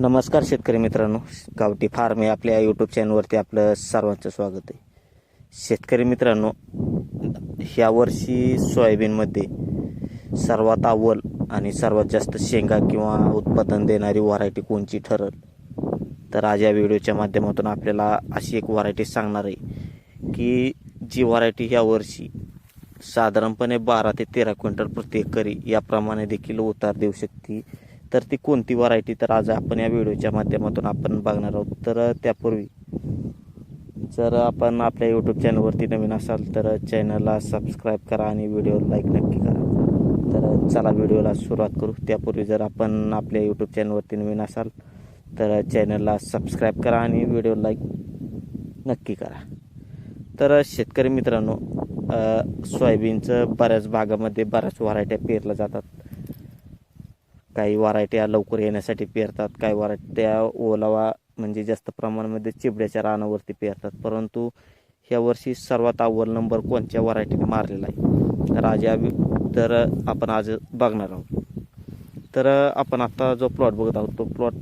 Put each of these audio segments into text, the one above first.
नमस्कार शेतकरी मित्रांनो. गावठी फार्म या आपल्या यूट्यूब चॅनलवरती आपलं सर्वांचं स्वागत आहे. शेतकरी मित्रांनो ह्या वर्षी सोयाबीनमध्ये सर्वात अव्वल आणि सर्वात जास्त शेंगा किंवा उत्पादन देणारी व्हरायटी कोणची ठरल? तर आज या व्हिडिओच्या माध्यमातून आपल्याला अशी एक व्हरायटी सांगणार आहे की जी व्हरायटी ह्या वर्षी साधारणपणे बारा ते तेरा क्विंटल प्रत्येक करी याप्रमाणे देखील उतार देऊ शकते. तर ती कोणती व्हरायटी तर आज आपण या व्हिडिओच्या माध्यमातून आपण बघणार आहोत. तर त्यापूर्वी जर आपण आपल्या यूट्यूब चॅनलवरती नवीन असाल तर चॅनलला सबस्क्राईब करा आणि व्हिडिओ लाईक नक्की करा. तर चला व्हिडिओला सुरुवात करू. त्यापूर्वी जर आपण आपल्या यूट्यूब चॅनलवरती नवीन असाल तर चॅनलला सबस्क्राईब करा आणि व्हिडिओ लाईक नक्की करा. तर शेतकरी मित्रांनो सोयाबीनचं बऱ्याच भागामध्ये बऱ्याच व्हरायट्या पेरल्या जातात. काही वरायट्या लवकर येण्यासाठी पेरतात काही वरायट्या ओलावा म्हणजे जास्त प्रमाणामध्ये चिबड्याच्या रानावरती पेरतात. परंतु ह्या वर्षी सर्वात अव्वल नंबर कोणत्या व्हरायटीने मारलेला आहे? तर तर आपण आज बघणार आहोत. तर आपण आता जो प्लॉट बघत आहोत तो प्लॉट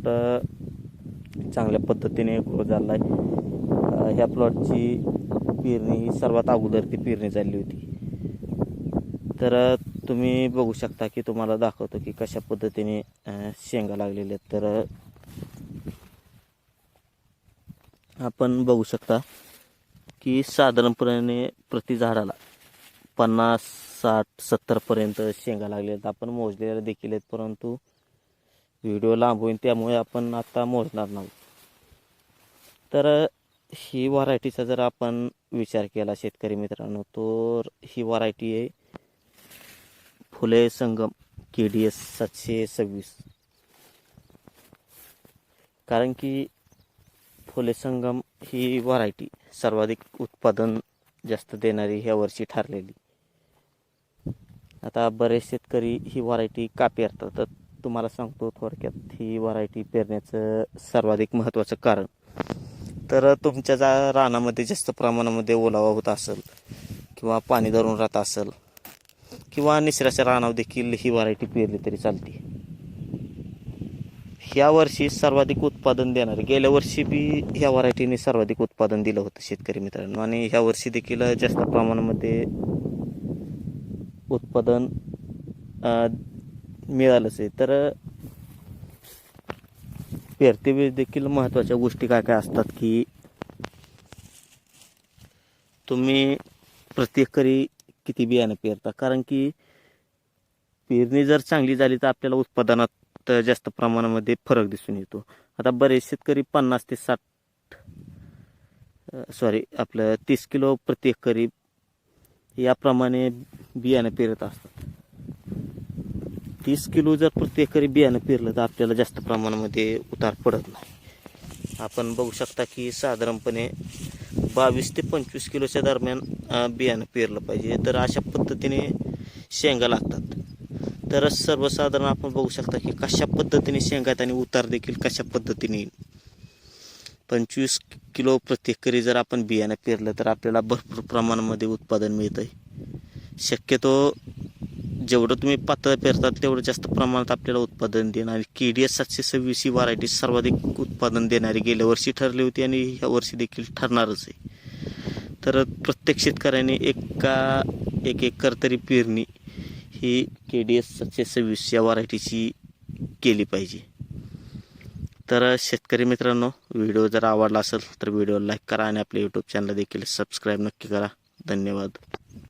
चांगल्या पद्धतीने ग्रो झाला आहे. ह्या प्लॉटची पेरणी ही सर्वात अगोदर ती पेरणी झाली होती. तर तुम्ही बघू शकता की तुम्हाला दाखवतो की कशा पद्धतीने शेंगा लागलेल्या आहेत. तर आपण बघू शकता की साधारणपणे प्रति झाडाला पन्नास साठ सत्तरपर्यंत शेंगा लागलेल्या आहेत. आपण मोजलेल्या देखील आहेत परंतु व्हिडिओ लांब होईल त्यामुळे आपण आता मोजणार नाही. तर ही व्हरायटीचा जर आपण विचार केला शेतकरी मित्रांनो तर ही व्हरायटी आहे फुले संगम के डी एस सातशे सव्वीस. कारण की फुले संगम ही व्हरायटी सर्वाधिक उत्पादन जास्त देणारी ह्या वर्षी ठरलेली. आता बरेच शेतकरी ही व्हरायटी का पेरतात तर तुम्हाला सांगतो थोडक्यात ही व्हरायटी पेरण्याचं सर्वाधिक महत्त्वाचं कारण. तर तुमच्या जा रानामध्ये जास्त प्रमाणामध्ये ओलावा होत असेल किंवा पाणी धरून राहत असेल किंवा निसऱ्याच्या रानावर देखील ही व्हरायटी पेरली तरी चालते. ह्या वर्षी सर्वाधिक उत्पादन देणारे गेल्या वर्षी बी ह्या व्हरायटीने सर्वाधिक उत्पादन दिलं होतं शेतकरी मित्रांनो. आणि ह्या वर्षी देखील जास्त प्रमाणामध्ये उत्पादन मिळालंच आहे. तर पेरतेवेळी देखील महत्त्वाच्या गोष्टी काय काय असतात की तुम्ही प्रत्येक किती बियाणं पेरता? कारण की पेरणी जर चांगली झाली तर आपल्याला उत्पादनात जास्त प्रमाणामध्ये फरक दिसून येतो. आता बरेच शेतकरी पन्नास ते साठ सॉरी आपलं तीस किलो प्रति एकरी याप्रमाणे बियाणं पेरत असतात. तीस किलो जर प्रति एकरी बियाणं पेरलं तर आपल्याला जास्त प्रमाणामध्ये उतार पडत नाही. आपण बघू शकता की साधारणपणे बावीस ते पंचवीस किलोच्या दरम्यान बियाणं पेरलं पाहिजे. तर अशा पद्धतीने शेंगा लागतात. तर सर्वसाधारण आपण बघू शकता की कशा पद्धतीने शेंगात आणि उतार देखील कशा पद्धतीने. येईल पंचवीस किलो प्रत्येकरी जर आपण बियाणं पेरलं तर आपल्याला भरपूर प्रमाणामध्ये उत्पादन मिळतं आहे शक्यतो जेवढं तुम्ही पातळ पेरतात तेवढं जास्त प्रमाणात आपल्याला उत्पादन देणार के डी एस सातशे सव्वीस ही व्हरायटी सर्वाधिक उत्पादन देणारी गेल्या वर्षी ठरली होती आणि ह्या वर्षी देखील ठरणारच आहे. तर प्रत्येक शेतकऱ्याने एका एक एकर तरी पेरणी ही के डी एस सातशे सव्वीस या व्हरायटीची केली पाहिजे. तर शेतकरी मित्रांनो व्हिडिओ जर आवडला असेल तर व्हिडिओ लाईक करा आणि आपल्या यूट्यूब चॅनल देखील सबस्क्राईब नक्की करा. धन्यवाद.